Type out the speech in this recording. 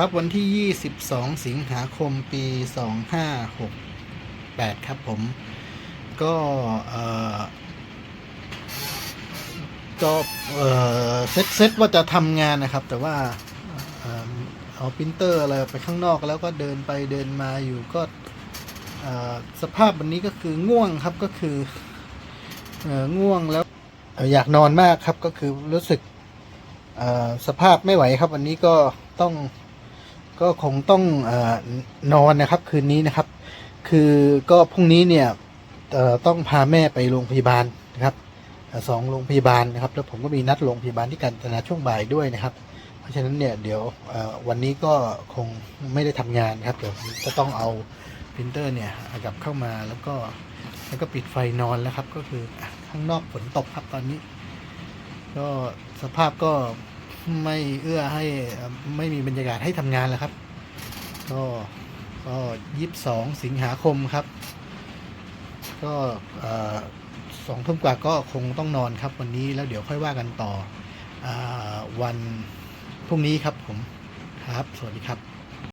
ครับวันที่ 22 สิงหาคมปี 2568 ครับผม ก็เออก็เออเซตเซตว่าจะทำงานนะครับ แต่ว่าเอ่อเอาปรินเตอร์อะไรไปข้างนอกแล้วก็เดินไปเดินมาอยู่ก็สภาพวันนี้ก็คือง่วงครับก็คือเออง่วงแล้วอยากนอนมากครับก็คือรู้สึกสภาพไม่ไหวครับ วันนี้ก็ต้อง ก็คงต้องอนอนนะครับคืนนี้นะครับ คือก็พรุ่งนี้เนี่ยต้องพาแม่ไปโรงพยาบาลนะครับสองโรงพยาบาลนะครับ แล้วผมก็มีนัดโรงพยาบาลที่กันตนาช่วงบ่ายด้วยนะครับ เพราะฉะนั้นเนี่ยเดี๋ยววันนี้ก็คงไม่ได้ทำงานครับเดี๋ยวจะต้องเอาพรินเตอร์เนี่ยกลับเข้ามาแล้วก็แล้วก็ปิดไฟนอนแล้วครับ ก็คือข้างนอกฝนตกครับตอนนี้ ก็สภาพก็ ไม่เอื้อให้ไม่มีบรรยากาศให้ทำงานแล้วครับ ก็ก็ยี่สิบสองสิงหาคมครับ ก็สองทุ่มกว่าก็คงต้องนอนครับวันนี้แล้วเดี๋ยวค่อยว่ากันต่ออวันพรุ่งนี้ครับผมครับ สวัสดีครับ